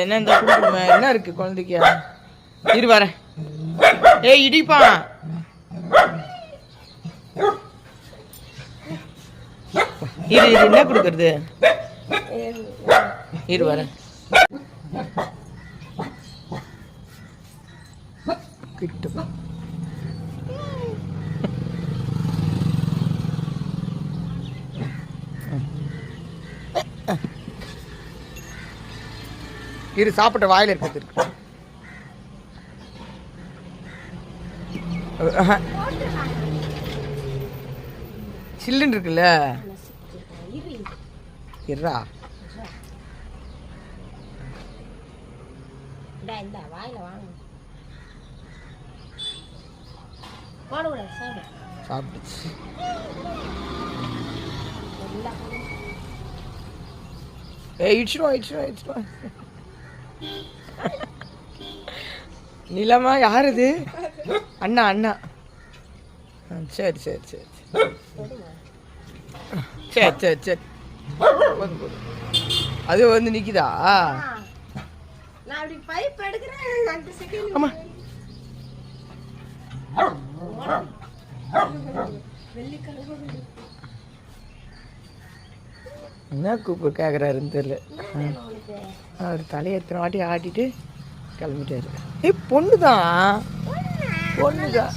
என்ன இந்த குடும்பம்? என்ன இருக்கு குழந்தைக்கு? இரு வரேன் ஏய் இடிப்பான் இரு இரு என்ன கொடுக்கறது? இரு வரேன் கிட்டும் இரு சாப்பிட்ட வாயில இருக்கிறது. சில்லுன்னு இருக்குல்ல? சாப்பிடு. சாப்பிட்டுச்சு. ஏய் இடிச்சிடுவா இடிச்சிடுவா இடிச்சிடுவா நிலமா யார் இது அண்ணா. அண்ணா சரி சரி சரி. சரி சரி சரி. அது வந்து நிக்குதா? நான் அப்படி என்ன கூப்பிட்டு கேட்குறாருன்னு தெரில அவர் தலையை எத்தனை வாட்டி ஆட்டிட்டு கிளம்பிட்டாரு. ஏ பொண்ணு தான் பொண்ணு தான்